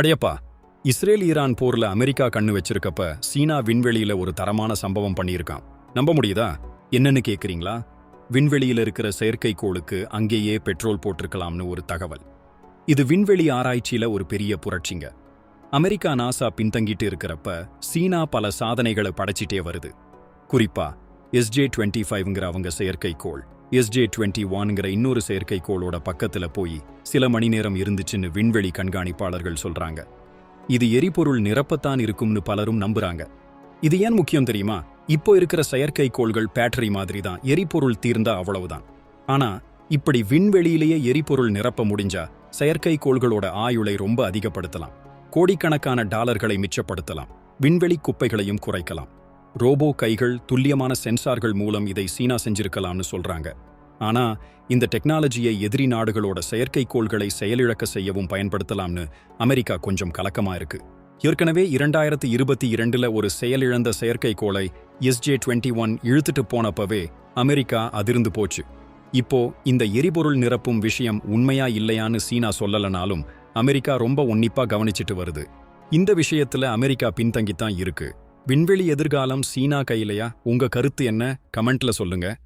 அடையப்பா Israel Iran போர்ல America கண்ணு வச்சிருக்கப்ப சீனா விண்வெளியில ஒரு தரமான சம்பவம் பண்ணியிருக்கான். நம்ப முடியுதா? என்னன்னு கேக்குறீங்களா? விண்வெளியில இருக்கிற செயற்கைக்கோளுக்கு அங்கேயே பெட்ரோல் போட்டிருக்கலாம்னு ஒரு தகவல். இது விண்வெளி ஆராய்ச்சியில ஒரு பெரிய புரட்சிங்க. அமெரிக்கா நாசா பின்தங்கிட்டு இருக்கிறப்ப சீனா பல சாதனைகளை படைச்சிட்டே வருது. குறிப்பா எஸ்ஜே டுவெண்ட்டி ஃபைவ்ங்கிற அவங்க செயற்கைக்கோள். எஸ்ஜே டுவெண்ட்டி ஒன்ங்கிற இன்னொரு செயற்கைக்கோளோட பக்கத்துல போய் சில மணி நேரம் இருந்துச்சுன்னு விண்வெளி கண்காணிப்பாளர்கள் சொல்றாங்க. இது எரிபொருள் நிரப்பத்தான் இருக்கும்னு பலரும் நம்புறாங்க. இது ஏன் முக்கியம் தெரியுமா? இப்போ இருக்கிற செயற்கைக்கோள்கள் பேட்டரி மாதிரி தான் எரிபொருள் தீர்ந்தா அவ்வளவுதான். ஆனா இப்படி விண்வெளியிலேயே எரிபொருள் நிரப்ப முடிஞ்சா செயற்கைக்கோள்களோட ஆயுளை ரொம்ப அதிகப்படுத்தலாம். கோடிக்கணக்கான டாலர்களை மிச்சப்படுத்தலாம். விண்வெளி குப்பைகளையும் குறைக்கலாம். ரோபோ கைகள் துல்லியமான சென்சார்கள் மூலம் இதை சீனா செஞ்சிருக்கலாம்னு சொல்றாங்க. ஆனா இந்த டெக்னாலஜியை எதிரி நாடுகளோட செயற்கைக்கோள்களை செயலிழக்க செய்யவும் பயன்படுத்தலாம்னு அமெரிக்கா கொஞ்சம் கலக்கமா இருக்கு. ஏற்கனவே இரண்டாயிரத்தி இருபத்தி இரண்டுல ஒரு செயலிழந்த செயற்கைக்கோளை எஸ்ஜே டுவெண்ட்டி ஒன் இழுத்துட்டு போனப்பவே அமெரிக்கா அதிர்ந்து போச்சு. இப்போ இந்த எரிபொருள் நிரப்பும் விஷயம் உண்மையா இல்லையான்னு சீனா சொல்லலனாலும் அமெரிக்கா ரொம்ப உன்னிப்பா கவனிச்சிட்டு வருது. இந்த விஷயத்துல அமெரிக்கா பின்தங்கித்தான் இருக்கு. விண்வெளி எதிர்காலம் சீனா கையிலையா? உங்க கருத்து என்ன? கமெண்ட்ல சொல்லுங்க.